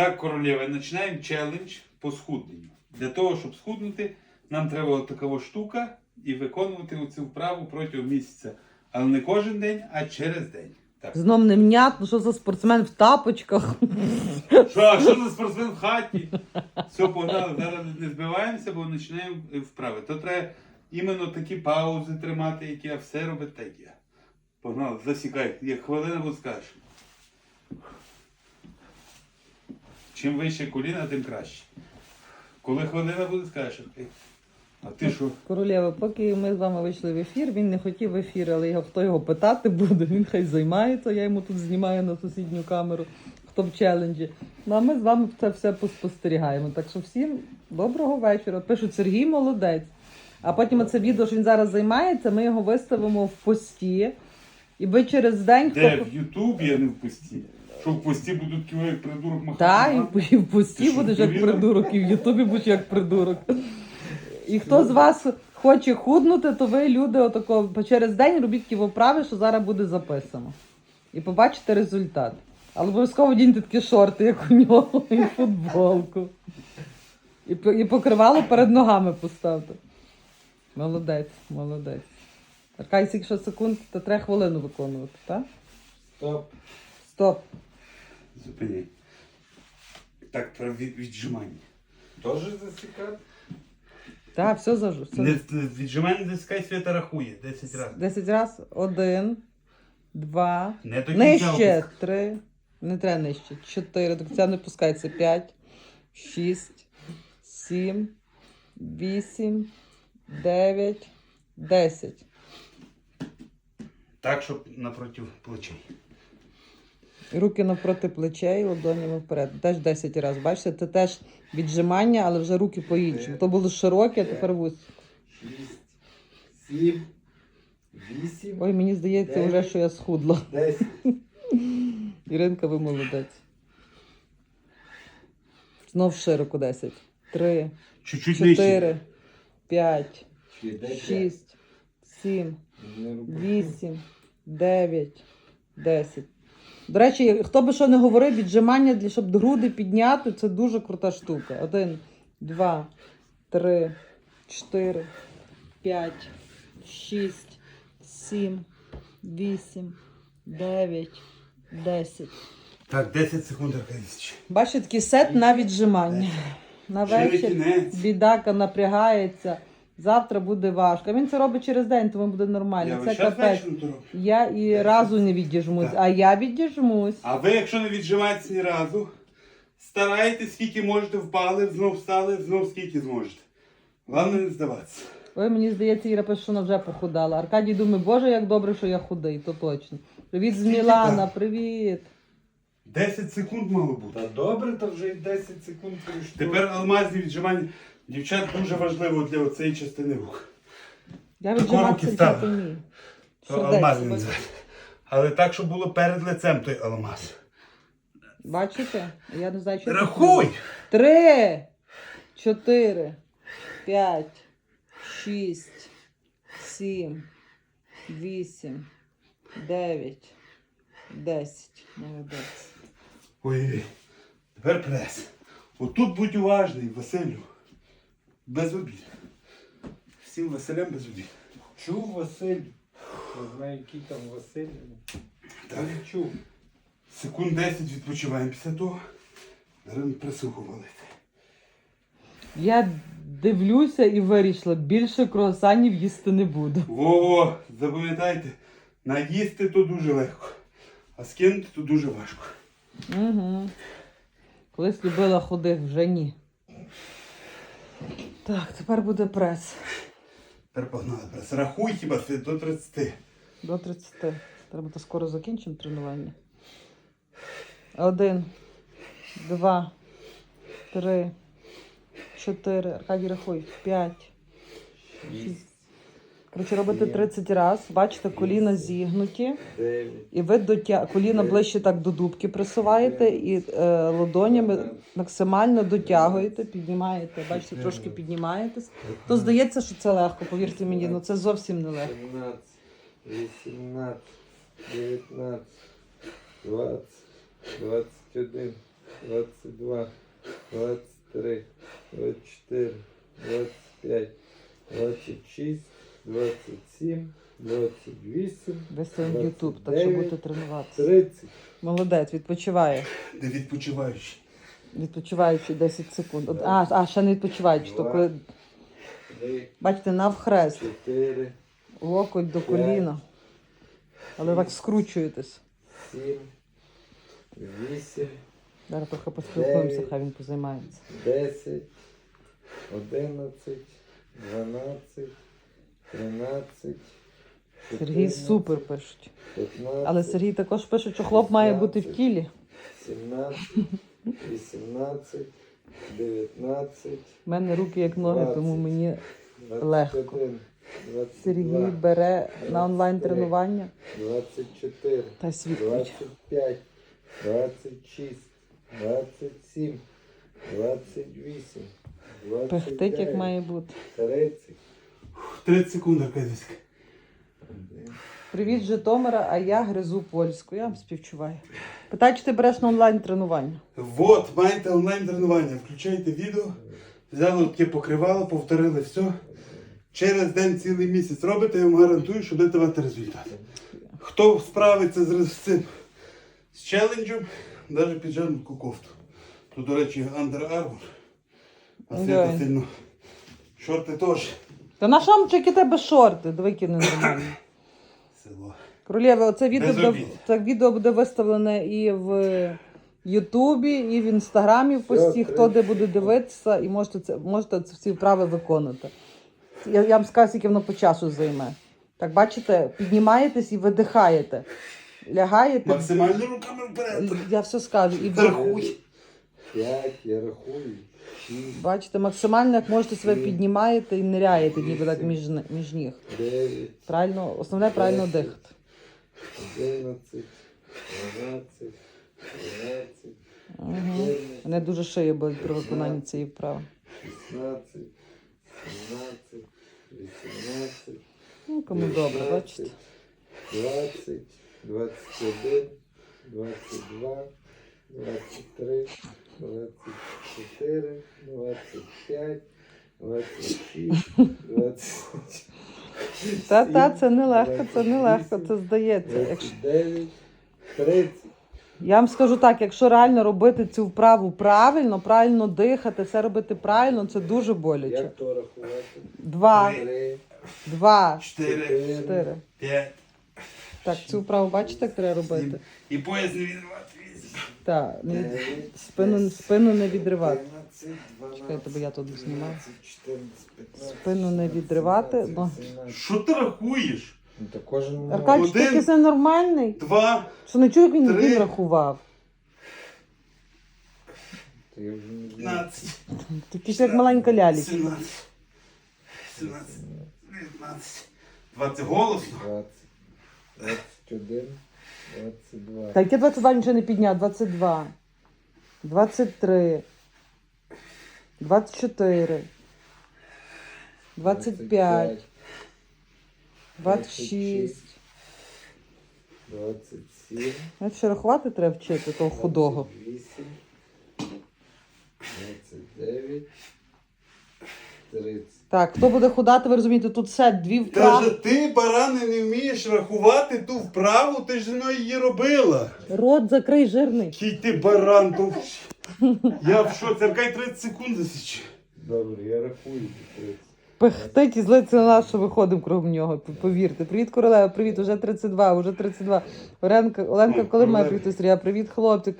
Так, королева, починаємо челендж по схудненню. Для того, щоб схуднути, нам треба така штука і виконувати цю вправу протягом місяця. Але не кожен день, а через день. Так. Знов невнятно, що за спортсмен в тапочках. Що, а що за спортсмен в хаті? Все, погнали, зараз не збиваємося, бо починаємо вправи. То треба іменно такі паузи тримати, які я все робить так я. Погнали, засікай, як хвилина буде скажеш. Чим вище коліна, тим краще. Коли хвилина буде, скажеш. А ти що? Королєва, поки ми з вами вийшли в ефір, він не хотів в ефір, але його, хто його питати буде, він хай займається. Я йому тут знімаю на сусідню камеру, хто в челенджі. Ну а ми з вами це все поспостерігаємо. Так що всім доброго вечора. Пишуть Сергій молодець. А потім оце відео, що він зараз займається, ми його виставимо в пості. І ви через день Де хто. в Ютубі, а не в пості. Що в пості будуть кіно як придурок махати? Так, і в- пості Ти будеш як придурок, і в Ютубі будеш як придурок. І хто з вас хоче худнути, то ви люди отако по- через день робіть ті вправи, що зараз буде записано. І побачите результат. Але обов'язково діньте такі шорти, як у нього, і футболку. І, і покривало перед ногами поставте. Молодець, молодець. Аркай, скільки секунд, то треба хвилину виконувати, так? Стоп. Стоп. Зупиняй. Так, про від- віджимання. Тоже засікати? Так, все зажу. Все. Не, віджимання засікай свята рахує 10 разів. Десять раз. Один, два, Не до кінця нижче, опуск- три. Не треба нижче. Чотири. До кінця не пускається. П'ять, шість, сім, вісім, дев'ять, десять. Так, щоб напроти плечей. Руки навпроти плечей, ладонями вперед. Теж 10 разів. Бачите, це теж віджимання, але вже руки по іншому. То було широке, а тепер вузьке. 6, 7, 8. Ой, мені здається, дев'ять, вже що я схудла. 10. Іринка, ви молодець. Знов широко 10. 3, Чуть-чуть нижче. 4, 5, 6, 7, 8, 9, 10. До речі, хто би що не говорив, віджимання, для, щоб груди підняти, це дуже крута штука. Один, два, три, чотири, п'ять, шість, сім, вісім, дев'ять, десять. Так, 10 секунд Аркадійович. Бачите, такий сет на віджимання. На вечір бідака напрягається. Завтра буде важко. Він це робить через день, тому буде нормально. Я це капець. вечором то роблю. Я і разу не відіжмусь, Так. а я відіжмусь. А ви, якщо не віджимаєтесь ні разу, старайтесь, скільки можете, впали, знов встали, знов скільки зможете. Головне не здаватися. Ой, мені здається, Іра пише, що вона вже похудала. Аркадій думає, боже, як добре, що я худий, то точно. Привіт з Скільки Мілана, так? привіт. 10 секунд мало бути. Та добре, то вже й 10 секунд пройшло. Тепер алмазні віджимання. Дівчат дуже важливо для цієї частини рук. Я віджиматися вже вмію. То. Але так, щоб було перед лицем той алмаз. Бачите? Я не знаю, що це Рахуй! Три, чотири, п'ять, шість, сім, вісім, дев'ять, десять. Молодець. Ой, тепер прес. Отут будь уважний, Василю. Без обід. Всім Василям без обід. Чув Василь. Не знаю, який там Василь. Так. Не чув. Секунд 10 відпочиваємо після того. Зараз присуху валити. Я дивлюся і вирішила, більше круасанів їсти не буду. Во-во, запам'ятайте, наїсти то дуже легко, а скинути то дуже важко. Угу. Колись любила ходити, вже ні. Так, тепер буде прес. Тепер погнали прес. Рахуй хіба ти до 30. До 30. Треба то скоро закінчимо тренування. Один, два, три, чотири. Аркадій рахуй. П'ять. Шість, Коротше, робите 30 разів. Бачите, коліна зігнуті. І ви дотя... коліна ближче так до дубки присуваєте і е, ладонями максимально дотягуєте, піднімаєте. Бачите, трошки піднімаєтесь. То здається, що це легко, повірте мені, ну це зовсім не легко. 17, 18, 19, 20, 21, 22, 23, 24, 25, 26, 27, 28, Виставимо в Ютуб, так що будете тренуватися. 30. Молодець, відпочиває. Не відпочиваючи. Відпочиваючи 10 секунд. От, А, а ще не відпочиваючи, то коли, 3, бачите, навхрест, 4, локоть до коліна. Але так скручуєтесь. 7, 8, Зараз трохи поспілкуємося, хай він позаймається. 10, 11, 12, 13, Сергій 14, супер пишуть. 15, Але Сергій також пише, що хлоп має бути в тілі. 17, 18, 19, У мене руки як ноги, тому мені 21, 22, Сергій бере на онлайн тренування 24, та й світ. 25, 26, 27, 28, Пихтить, як 29, має бути. 30. 30 секунд, Аркадійська. Привіт, Житомира, а я гризу польську. Я вам співчуваю. Питай, чи ти береш на онлайн тренування? Вот, маєте онлайн тренування. Включайте відео, взяли таке покривало, повторили все. Через день цілий місяць робите, я вам гарантую, що будете мати результат. Хто справиться з, з цим з челенджем, навіть під жанку кофту. Тут, до речі, Under Armour. А Ой. сильно. Шорти теж. Та на які тебе шорти? Диви, які ненормальні. Село. Королєве, оце відео, Без буде, обід. це відео буде виставлене і в Ютубі, і в Інстаграмі в пості. Хто де буде дивитися, і можете це можете ці всі вправи виконати. Я, я вам скажу, скільки воно по часу займе. Так, бачите, піднімаєтесь і видихаєте. Лягаєте. Максимально руками вперед. Я все скажу. І ви- Рахуй. 5, я рахую. 6, бачите, максимально як можете себе піднімаєте і ниряєте, ніби так між, ни- між ніг. 9, Правильно, основне правильно дихати. 11, 12, 13, Угу. 14, Мене дуже шиє болить при виконанні цієї вправи. 16, 17, 18, Ну, кому добре, бачите. 20, 21, 22, 23, 24, 25, 26, 27, Та, та, це не легко, це не легко, це здається. Якщо... 29, 30. Я вам скажу так, якщо реально робити цю вправу правильно, правильно дихати, все робити правильно, це дуже боляче. Як то рахувати? Два, 3, два, Чотири. 4, чотири. П'ять. Так, цю вправу бачите, як треба робити? І пояс не відривати. Так, не- 9, спину, спину не відривати. 13, 12, Чекайте, бо я тут знімав. 14, 15, Спину не відривати, 16, бо- 17. Що ти рахуєш? Ну, то кожен. Аркадій, ти Один. якийсь ненормальний? Два. Що не чую, як він, Три. він рахував. То я вже не знаю. 15. Ти якийсь як маленька ляліка. 17. 17. 19. 20 голосно. 20, 21, 22. Та яке 22 нічого не підняв, 22, 23, 24, 25, 26. 27, Навіть ще рахувати треба вчити того худого. 28, 29, 30. Так, хто буде худати, ви розумієте, тут все дві Каже, ти, баране, не вмієш рахувати ту вправу, ти ж зі мною її робила. Рот закрий жирний. Який ти баран, то... Я в що, церкай 30 секунд засічу. Добре, я рахую до 30. Пихтить і злиться на нас, що виходимо кругом нього. Повірте. Привіт, королева, привіт, уже 32, уже 32. Оленка, Оленка, коли має прийти Сергія? Привіт, хлопчик.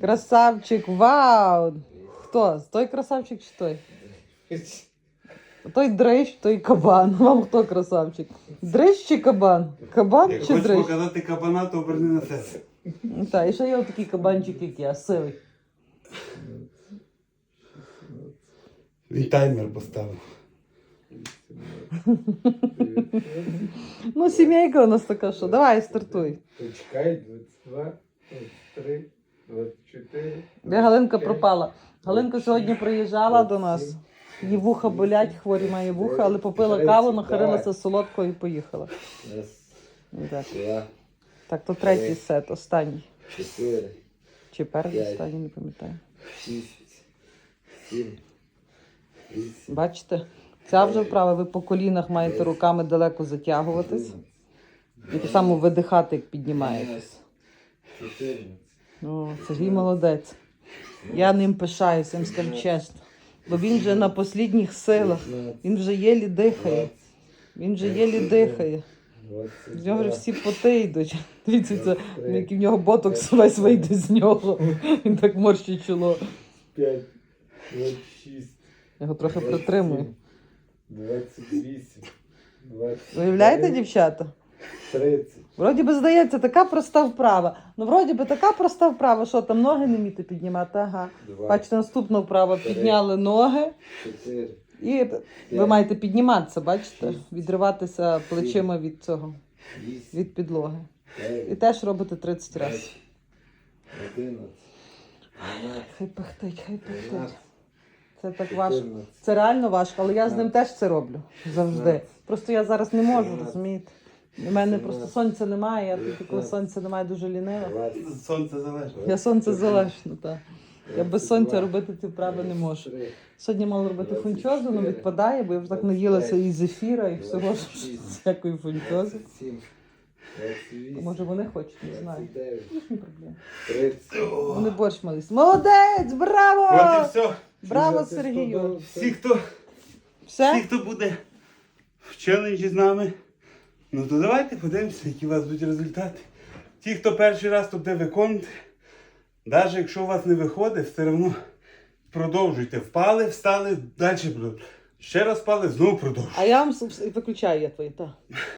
Красавчик, вау! Хто? Той красавчик чи той? Той дрищ, той кабан. Вам хто красавчик? Дрищ чи кабан? Кабан Як чи хочеш показати кабана, то оберни на себе. Так, і ще є такий кабанчик, як я, сивий. Він таймер поставив. Ну, сімейка у нас така, що давай, стартуй. Почекай, 22, 23, 24. Де Галинка пропала? Галинка сьогодні приїжджала до нас. Її вуха болять, хворі має вуха, але попила каву, нахарилася солодкою і поїхала. Так, так то третій сет, останній. чотири, Чи П'ять. останній, не пам'ятаю. Бачите? Ця вже вправа, ви по колінах маєте руками далеко затягуватись. І так само видихати, як піднімаєтесь. Ну, Сергій молодець. Я ним пишаюся, я вам скажу чесно. Бо він вже на останніх силах. Він вже єлі дихає. Він вже єлі дихає. З нього вже всі поти йдуть. Дивіться, це який в нього ботокс весь вийде з нього. Він так морщить чоло. п'ять, двадцять шість, Я його трохи притримую. сім, Двадцять вісім, двадцять Виявляєте, дев'ять, дівчата? Тридцять. Вроді би здається, така проста вправа. Ну, вроді би така проста вправа, що там ноги не вміти піднімати. Ага. Два, Бачите, наступна вправа. Три. Підняли ноги чотири, і ви маєте підніматися, бачите? Відриватися плечима від цього, від підлоги. І теж робите 30 разів. десять, одинадцять, дванадцять, Хай пихтить, хай пихтить. Це так важко. Це реально важко, але я з ним теж це роблю завжди. Просто я зараз не можу, розумієте? У мене просто сонця немає, я тоді, коли сонця немає, дуже лінива. Сонце залежить. Я сонце залежно, так. Я без сонця робити ці вправи не можу. Сьогодні мала робити фунчозу, але відпадає, бо я вже так наїлася і зефіра, і всього всякої фунчози. сім, Може вони хочуть, не знаю. Їхні проблеми. Вони борщ мали. Молодець! Браво! От і все. Браво, Сергію! Всі, хто, всі, хто буде в челенджі з нами, ну то давайте подивимося, які у вас будуть результати. Ті, хто перший раз тут виконуєте, навіть якщо у вас не виходить, все одно продовжуйте. Впали, встали, далі продовжуйте. Ще раз впали, знову продовжуйте. А я вам виключаю я твої, так.